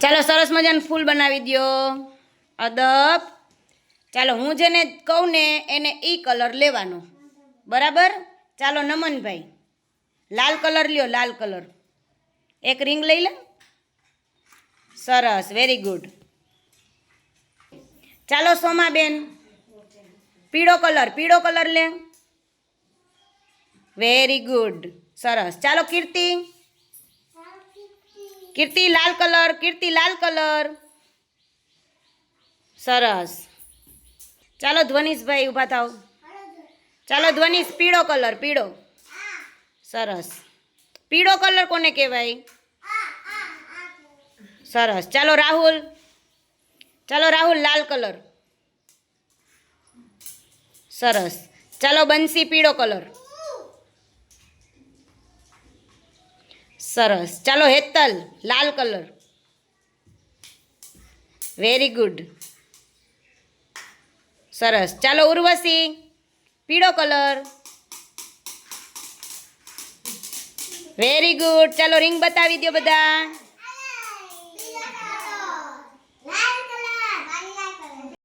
ચાલો સરસ મજાનું ફૂલ બનાવી દ્યો. અદબ. ચાલો હું જેને કહું ને એને એ કલર લેવાનો. બરાબર? ચાલો નમનભાઈ. લાલ કલર લ્યો, લાલ કલર. એક રિંગ લઈ લે. સરસ વેરી ગુડ ચાલો સોમાબેન. પીળો કલર પીળો કલર લે. વેરી ગુડ સરસ. ચાલો કીર્તિ. કીર્તિ લાલ કલર, કીર્તિ લાલ કલર. સરસ. ચાલો ધ્વનિશભાઈ ઊભા થાવ ચાલો ધ્વનિશ, પીળો કલર, પીળો. સરસ. પીળો કલર કોને કહેવાય? સરસ. ચાલો રાહુલ. ચાલો રાહુલ, લાલ કલર. સરસ. ચાલો બંસી, પીળો કલર. સરસ. ચાલો, હેતલ, લાલ કલર. વેરી ગુડ સરસ. ચાલો, ઉર્વશી, પીળો કલર. વેરી ગુડ ચાલો, રિંગ બતાવી દો બધા.